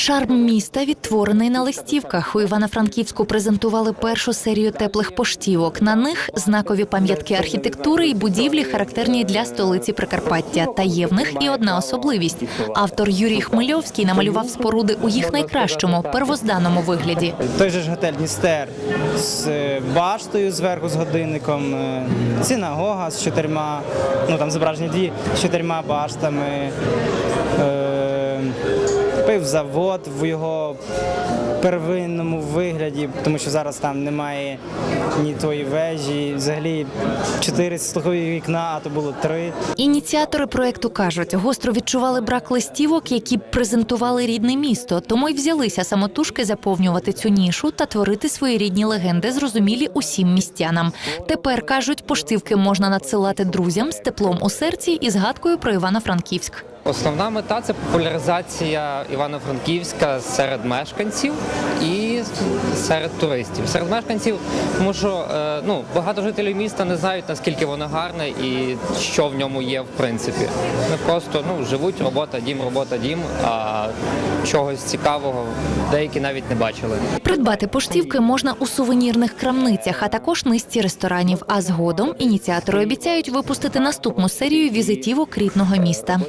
Шарм міста відтворений на листівках. У Івано-Франківську презентували першу серію теплих поштівок. На них знакові пам'ятки архітектури і будівлі, характерні для столиці Прикарпаття. Та є в них і одна особливість. Автор Юрій Хмельовський намалював споруди у їх найкращому первозданному вигляді. Той же ж готель Дністер з е, баштою зверху з годинником, е, синагога з чотирма, ну там зображені дві з чотирма баштами. Е, Пивзавод в його первинному вигляді, тому що зараз там немає ні тої вежі. Взагалі чотири слухові вікна, а то було три. Ініціатори проекту кажуть, гостро відчували брак листівок, які б презентували рідне місто, тому й взялися самотужки заповнювати цю нішу та творити свої рідні легенди, зрозумілі усім містянам. Тепер кажуть, поштівки можна надсилати друзям з теплом у серці і згадкою про Івано-Франківськ. Основна мета це популяризація Івано-Франківська серед мешканців і серед туристів. Серед мешканців, тому що е, ну, багато жителів міста не знають, наскільки воно гарне і що в ньому є в принципі. Вони просто ну, живуть, робота, дім, робота, дім, а чогось цікавого деякі навіть не бачили. Придбати поштівки можна у сувенірних крамницях, а також низці ресторанів. А згодом ініціатори обіцяють випустити наступну серію візитівок рідного міста.